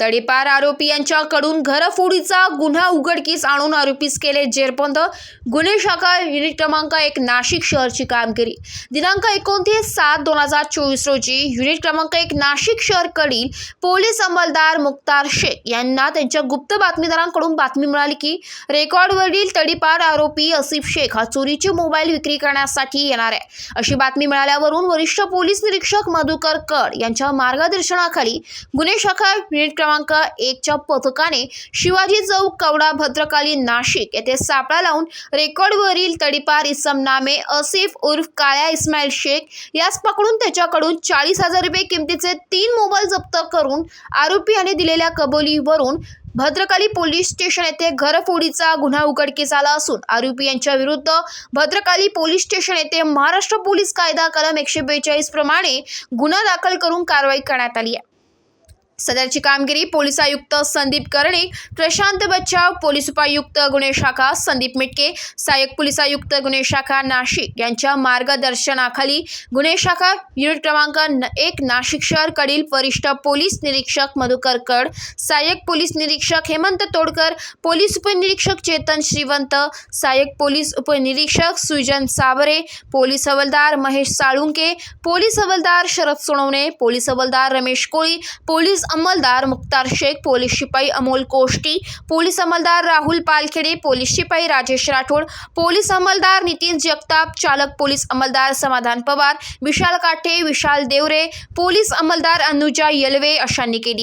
तडीपार आरोपी यांच्याकडून घरफोडीचा गुन्हा उघडकीस आणून आरोपीस केले जेरबंद. गुन्हे शाखा युनिट क्रमांक एक नाशिक शहरची कामगिरी. दिनांक एकोणतीस सात दोन हजार चोवीस रोजी युनिट क्रमांक एक नाशिक शहरकडील पोलीस अंमलदार मुक्तार शेख यांना त्यांच्या गुप्त बातमीदारांकडून बातमी मिळाली की रेकॉर्डवरील तडीपार आरोपी असिफ शेख हा चोरीचे मोबाईल विक्री करण्यासाठी येणार आहे. अशी बातमी मिळाल्यावरून वरिष्ठ पोलीस निरीक्षक मधुकर कड यांच्या मार्गदर्शनाखाली गुन्हे शाखा युनिट क्रमांक एकच्या पथकाने शिवाजी चौक कवडा भद्रकाली नाशिक येथे सापळा लावून रेकॉर्डवरील तडीपार इसम नामे असिफ उर्फ काळ्या इस्माईल शेख यास पकडून त्याच्याकडून चाळीस हजार रुपये किमतीचे तीन मोबाईल जप्त करून आरोपी याने दिलेल्या कबुलीवरून भद्रकाली पोलीस स्टेशन येथे घरफोडीचा गुन्हा उघडकीस आला असून आरोपी यांच्या विरुद्ध भद्रकाली पोलीस स्टेशन येथे महाराष्ट्र पोलीस कायदा कलम एकशे बेचाळीस प्रमाणे गुन्हा दाखल करून कारवाई करण्यात आली आहे. सदरची कामगिरी पोलीस आयुक्त संदीप कर्णिक प्रशांत बच्चाव पोलीस उपायुक्त गुन्हे शाखा संदीप मिटके सहाय्यक पोलीस आयुक्त गुन्हे शाखा नाशिक यांच्या मार्गदर्शनाखाली गुन्हे शाखा युनिट क्रमांक एक नाशिक शहरकडील वरिष्ठ पोलीस निरीक्षक मधुकर कड सहाय्यक पोलीस निरीक्षक हेमंत तोडकर पोलीस उपनिरीक्षक चेतन श्रीवंत सहाय्यक पोलीस उपनिरीक्षक सुजन सावरे पोलीस हवलदार महेश साळुंके पोलीस हवलदार शरद सोनवणे पोलीस हवलदार रमेश कोळी पोलीस अंमलदार मुक्तार शेख पोलीस शिपाई अमोल कोष्टी पोलीस अंमलदार राहुल पालखेडे पोलीस शिपाई राजेश राठोड पोलीस अंमलदार नितीन जगताप चालक पोलीस अंमलदार समाधान पवार विशाल काठे विशाल देवरे पोलीस अंमलदार अनुजा यलवे अशांनी केली